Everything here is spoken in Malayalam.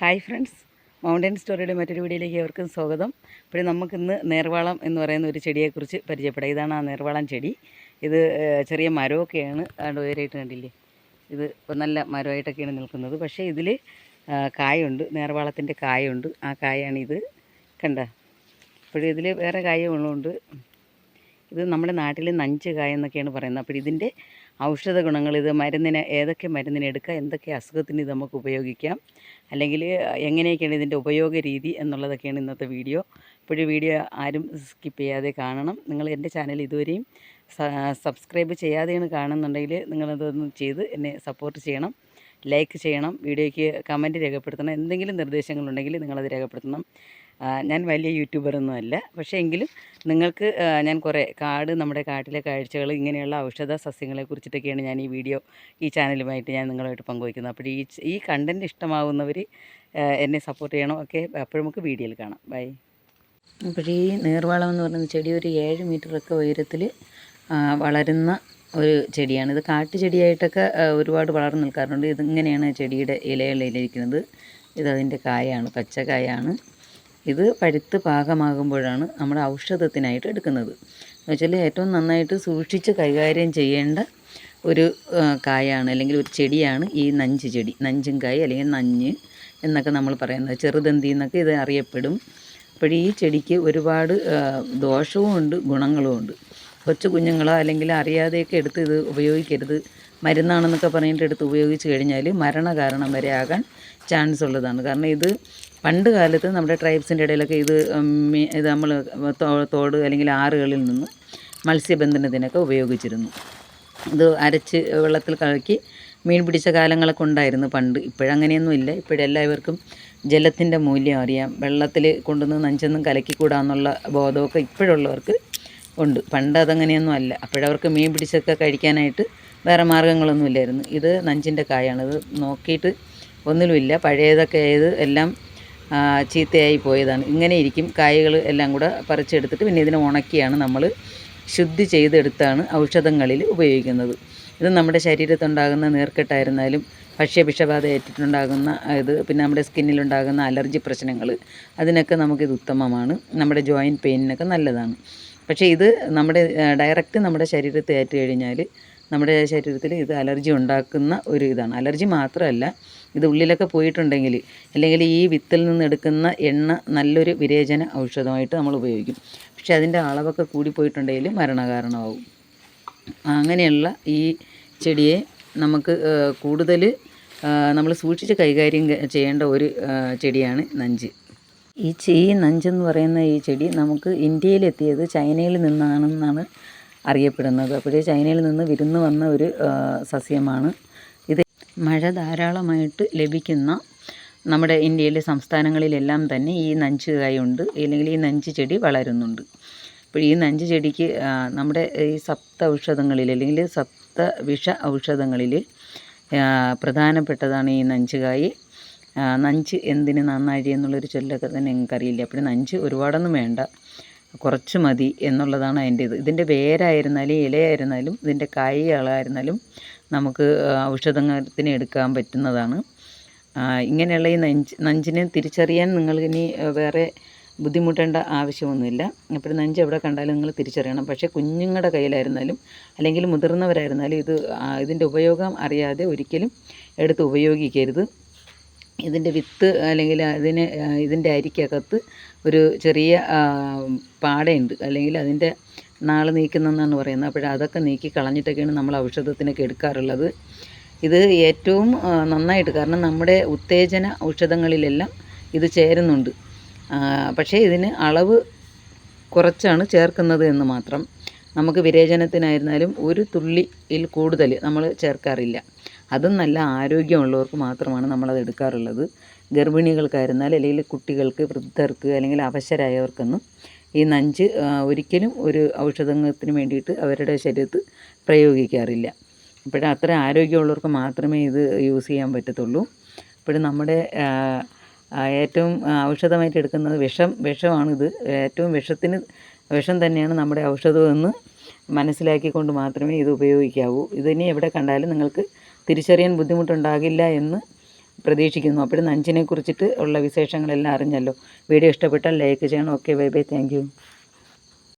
Hi friends. മൗണ്ടൻ സ്റ്റോറിയുടെ മറ്റൊരു വീഡിയോയിലേക്ക് അവർക്കും സ്വാഗതം. അപ്പോൾ നമുക്കിന്ന് നേർവാളം എന്ന് പറയുന്ന ഒരു ചെടിയെക്കുറിച്ച് പരിചയപ്പെടാം. ഇതാണ് ആ നേർവാളം ചെടി. ഇത് ചെറിയ മരമൊക്കെയാണ്. അതുകൊണ്ട് ഉയരമായിട്ട് കണ്ടില്ലേ? ഇത് നല്ല മരമായിട്ടൊക്കെയാണ് നിൽക്കുന്നത്. പക്ഷേ ഇതിൽ കായുണ്ട്. നേർവാളത്തിന്റെ കായുണ്ട്. ആ കായാണിത് കണ്ട? ഇപ്പോഴും ഇതിൽ വേറെ കായുള്ളതുകൊണ്ട് ഇത് നമ്മുടെ നാട്ടിൽ നഞ്ച് കായ എന്നൊക്കെയാണ് പറയുന്നത്. അപ്പോൾ ഇതിന്റെ ഔഷധ ഗുണങ്ങൾ ഇത് മരുന്നിന് ഏതൊക്കെ മരുന്നിന് എടുക്കുക എന്തൊക്കെ അസുഖത്തിന് ഇത് നമുക്ക് ഉപയോഗിക്കാം അല്ലെങ്കിൽ എങ്ങനെയൊക്കെയാണ് ഇതിന്റെ ഉപയോഗ രീതി എന്നുള്ളതൊക്കെയാണ് ഇന്നത്തെ വീഡിയോ. ഇപ്പോഴും വീഡിയോ ആരും സ്കിപ്പ് ചെയ്യാതെ കാണണം. നിങ്ങൾ എന്റെ ചാനൽ ഇതുവരെയും സബ്സ്ക്രൈബ് ചെയ്യാതെയാണ് കാണുന്നുണ്ടെങ്കിൽ നിങ്ങളതൊന്ന് ചെയ്ത് എന്നെ സപ്പോർട്ട് ചെയ്യണം. ലൈക്ക് ചെയ്യണം. വീഡിയോയ്ക്ക് കമന്റ് രേഖപ്പെടുത്തണം. എന്തെങ്കിലും നിർദ്ദേശങ്ങളുണ്ടെങ്കിൽ നിങ്ങളത് രേഖപ്പെടുത്തണം. ഞാൻ വലിയ യൂട്യൂബറൊന്നും അല്ല. പക്ഷേ എങ്കിലും നിങ്ങൾക്ക് ഞാൻ കുറേ കാട് നമ്മുടെ കാട്ടിലെ കാഴ്ചകൾ ഇങ്ങനെയുള്ള ഔഷധ സസ്യങ്ങളെ കുറിച്ചിട്ടൊക്കെയാണ് ഞാൻ ഈ വീഡിയോ ഈ ചാനലുമായിട്ട് ഞാൻ നിങ്ങളുമായിട്ട് പങ്കുവയ്ക്കുന്നത്. അപ്പോൾ ഈ ഈ കണ്ടന്റ് ഇഷ്ടമാവുന്നവർ എന്നെ സപ്പോർട്ട് ചെയ്യണം. ഓക്കെ അപ്പോൾ നമുക്ക് വീഡിയോയിൽ കാണാം. ബൈ അപ്പോൾ ഈ നീർവാളം എന്ന് പറയുന്ന ചെടി ഒരു ഏഴ് മീറ്ററൊക്കെ ഉയരത്തിൽ വളരുന്ന ഒരു ചെടിയാണ്. ഇത് കാട്ടുചെടിയായിട്ടൊക്കെ ചെടിയായിട്ടൊക്കെ ഒരുപാട് വളർന്നു നിൽക്കാറുണ്ട്. ഇതിങ്ങനെയാണ് ചെടിയുടെ ഇലകളിലിരിക്കുന്നത്. ഇതതിന്റെ കായാണ് പച്ചക്കായാണ്. ഇത് പഴുത്ത് പാകമാകുമ്പോഴാണ് നമ്മൾ ഔഷധത്തിനായിട്ട് എടുക്കുന്നത്. എന്ന് വെച്ചാൽ ഏറ്റവും നന്നായിട്ട് സൂക്ഷിച്ച് കൈകാര്യം ചെയ്യേണ്ട ഒരു കായാണ് അല്ലെങ്കിൽ ഒരു ചെടിയാണ് ഈ നഞ്ച് ചെടി. നഞ്ചും കായ് അല്ലെങ്കിൽ നഞ്ഞ് എന്നൊക്കെ നമ്മൾ പറയുന്നത്. ചെറുതന്തി എന്നൊക്കെ ഇത് അറിയപ്പെടും. അപ്പോൾ ഈ ചെടിക്ക് ഒരുപാട് ദോഷവും ഉണ്ട് ഗുണങ്ങളും ഉണ്ട്. കൊച്ചു കുഞ്ഞുങ്ങളോ അല്ലെങ്കിൽ അറിയാതെയൊക്കെ എടുത്ത് ഇത് ഉപയോഗിക്കരുത്. മരുന്നാണെന്നൊക്കെ പറഞ്ഞിട്ട് എടുത്ത് ഉപയോഗിച്ച് കഴിഞ്ഞാൽ മരണകാരണം വരെ ആകാൻ ചാൻസ് ഉള്ളതാണ്. കാരണം ഇത് പണ്ട് കാലത്ത് നമ്മുടെ ട്രൈബ്സിന്റെ ഇടയിലൊക്കെ ഇത് ഇത് നമ്മൾ തോട് അല്ലെങ്കിൽ ആറുകളിൽ നിന്ന് മത്സ്യബന്ധനത്തിനൊക്കെ ഉപയോഗിച്ചിരുന്നു. ഇത് അരച്ച് വെള്ളത്തിൽ കലക്കി മീൻ പിടിച്ച കാലങ്ങളൊക്കെ ഉണ്ടായിരുന്നു പണ്ട്. ഇപ്പോഴങ്ങനെയൊന്നും ഇല്ല. ഇപ്പോഴെല്ലാവർക്കും ജലത്തിന്റെ മൂല്യം അറിയാം. വെള്ളത്തിൽ കൊണ്ടുവന്ന് നഞ്ചൊന്നും കലക്കിക്കൂടാന്നുള്ള ബോധമൊക്കെ ഇപ്പോഴുള്ളവർക്ക് ഉണ്ട്. പണ്ട് അതങ്ങനെയൊന്നും അല്ല. അപ്പോഴവർക്ക് മീൻ പിടിച്ചൊക്കെ കഴിക്കാനായിട്ട് വേറെ മാർഗങ്ങളൊന്നും ഇല്ലായിരുന്നു. ഇത് നഞ്ചിന്റെ കായാണ്. ഇത് നോക്കിയിട്ട് ഒന്നിലുമില്ല. പഴയതൊക്കെ ആയത് എല്ലാം ചീത്തയായി പോയതാണ്. ഇങ്ങനെ ഇരിക്കും. കായകൾ എല്ലാം കൂടെ പറിച്ചെടുത്തിട്ട് പിന്നെ ഇതിനെ ഉണക്കിയാണ് നമ്മൾ ശുദ്ധി ചെയ്തെടുത്താണ് ഔഷധങ്ങളിൽ ഉപയോഗിക്കുന്നത്. ഇത് നമ്മുടെ ശരീരത്തുണ്ടാകുന്ന നീർക്കെട്ടായിരുന്നാലും ഭക്ഷ്യവിഷബാധ ഏറ്റിട്ടുണ്ടാകുന്ന ഇത് പിന്നെ നമ്മുടെ സ്കിന്നിലുണ്ടാകുന്ന അലർജി പ്രശ്നങ്ങൾ അതിനൊക്കെ നമുക്കിത് ഉത്തമമാണ്. നമ്മുടെ ജോയിന്റ് പെയിനിനൊക്കെ നല്ലതാണ്. പക്ഷേ ഇത് നമ്മുടെ ഡയറക്റ്റ് നമ്മുടെ ശരീരത്തെ ഏറ്റു കഴിഞ്ഞാൽ നമ്മുടെ ശരീരത്തിൽ ഇത് അലർജി ഉണ്ടാക്കുന്ന ഒരു ഇതാണ്. അലർജി മാത്രമല്ല ഇത് ഉള്ളിലൊക്കെ പോയിട്ടുണ്ടെങ്കിൽ അല്ലെങ്കിൽ ഈ വിത്തിൽ നിന്ന് എടുക്കുന്ന എണ്ണ നല്ലൊരു വിരേചന ഔഷധമായിട്ട് നമ്മൾ ഉപയോഗിക്കും. പക്ഷേ അതിന്റെ അളവൊക്കെ കൂടിപ്പോയിട്ടുണ്ടെങ്കിൽ മരണകാരണമാവും. അങ്ങനെയുള്ള ഈ ചെടിയെ നമുക്ക് കൂടുതൽ നമ്മൾ സൂക്ഷിച്ച് കൈകാര്യം ചെയ്യേണ്ട ഒരു ചെടിയാണ് നഞ്ച്. ഈ ചീ നഞ്ചെന്ന് പറയുന്ന ഈ ചെടി നമുക്ക് ഇന്ത്യയിലെത്തിയത് ചൈനയിൽ നിന്നാണെന്നാണ് അറിയപ്പെടുന്നത്. അപ്പോഴേ ചൈനയിൽ നിന്ന് വിരുന്ന് വന്ന ഒരു സസ്യമാണ് ഇത്. മഴ ധാരാളമായിട്ട് ലഭിക്കുന്ന നമ്മുടെ ഇന്ത്യയിലെ സംസ്ഥാനങ്ങളിലെല്ലാം തന്നെ ഈ നഞ്ച് കായുണ്ട്. അല്ലെങ്കിൽ ഈ നഞ്ച് ചെടി വളരുന്നുണ്ട്. അപ്പോൾ ഈ നഞ്ച് ചെടിക്ക് നമ്മുടെ ഈ സപ്ത ഔഷധങ്ങളിൽ അല്ലെങ്കിൽ സപ്ത വിഷ ഔഷധങ്ങളിൽ പ്രധാനപ്പെട്ടതാണ് ഈ നഞ്ചുകായ് നഞ്ച് എന്തിന് നന്നാഴി എന്നുള്ളൊരു ചൊല്ലൊക്കെ തന്നെ എനിക്കറിയില്ല അപ്പോൾ നഞ്ച് ഒരുപാടൊന്നും വേണ്ട. കുറച്ച് മതി എന്നുള്ളതാണ് അതിന്റെ ഇത്. ഇതിന്റെ വേരായിരുന്നാലും ഇലയായിരുന്നാലും ഇതിന്റെ കായകളായിരുന്നാലും നമുക്ക് ഔഷധത്തിന് എടുക്കാൻ പറ്റുന്നതാണ്. ഇങ്ങനെയുള്ള ഈ നഞ്ച് നഞ്ചിനെ തിരിച്ചറിയാൻ നിങ്ങൾക്കിനി വേറെ ബുദ്ധിമുട്ടേണ്ട ആവശ്യമൊന്നുമില്ല. അപ്പോൾ നഞ്ച് എവിടെ കണ്ടാലും നിങ്ങൾ തിരിച്ചറിയണം. പക്ഷേ കുഞ്ഞുങ്ങളുടെ കയ്യിലായിരുന്നാലും അല്ലെങ്കിൽ മുതിർന്നവരായിരുന്നാലും ഇത് ഇതിന്റെ ഉപയോഗം അറിയാതെ ഒരിക്കലും എടുത്ത് ഉപയോഗിക്കരുത്. ഇതിന്റെ വിത്ത് അല്ലെങ്കിൽ അതിന് ഇതിന്റെ അരിക്കകത്ത് ഒരു ചെറിയ പാടയുണ്ട്. അല്ലെങ്കിൽ അതിന്റെ നാൾ നീക്കുന്നതെന്നാണ് പറയുന്നത്. അപ്പോൾ അതൊക്കെ നീക്കി കളഞ്ഞിട്ടൊക്കെയാണ് നമ്മൾ ഔഷധത്തിനൊക്കെ എടുക്കാറുള്ളത്. ഇത് ഏറ്റവും നന്നായിട്ട് കാരണം നമ്മുടെ ഉത്തേജന ഔഷധങ്ങളിലെല്ലാം ഇത് ചേരുന്നുണ്ട്. പക്ഷേ ഇതിന് അളവ് കുറച്ചാണ് ചേർക്കുന്നത് എന്ന് മാത്രം. നമുക്ക് വിരേചനത്തിനായിരുന്നാലും ഒരു തുള്ളിയിൽ കൂടുതൽ നമ്മൾ ചേർക്കാറില്ല. അതും നല്ല ആരോഗ്യമുള്ളവർക്ക് മാത്രമാണ് നമ്മളത് എടുക്കാറുള്ളത്. ഗർഭിണികൾക്കായിരുന്നാൽ അല്ലെങ്കിൽ കുട്ടികൾക്ക് വൃദ്ധർക്ക് അല്ലെങ്കിൽ അവശരായവർക്കൊന്നും ഈ നഞ്ച് ഒരിക്കലും ഒരു ഔഷധത്തിന് വേണ്ടിയിട്ട് അവരുടെ ശരീരത്ത് പ്രയോഗിക്കാറില്ല. അപ്പോൾ അത്ര ആരോഗ്യമുള്ളവർക്ക് മാത്രമേ ഇത് യൂസ് ചെയ്യാൻ പറ്റത്തുള്ളൂ. അപ്പോൾ നമ്മുടെ ഏറ്റവും ഔഷധമായിട്ട് എടുക്കുന്നത് വിഷം വിഷമാണിത്. ഏറ്റവും വിഷത്തിന് വിഷം തന്നെയാണ് നമ്മുടെ ഔഷധമെന്ന് മനസ്സിലാക്കിക്കൊണ്ട് മാത്രമേ ഇത് ഉപയോഗിക്കാവൂ. ഇതിനി എവിടെ കണ്ടാലും നിങ്ങൾക്ക് തിരിച്ചറിയാൻ ബുദ്ധിമുട്ടുണ്ടാകില്ല എന്ന് പ്രതീക്ഷിക്കുന്നു. അപ്പോഴും നഞ്ചിനെ കുറിച്ചിട്ട് ഉള്ള വിശേഷങ്ങളെല്ലാം അറിഞ്ഞല്ലോ. വീഡിയോ ഇഷ്ടപ്പെട്ടാൽ ലൈക്ക് ചെയ്യണം. Okay bye bye. താങ്ക്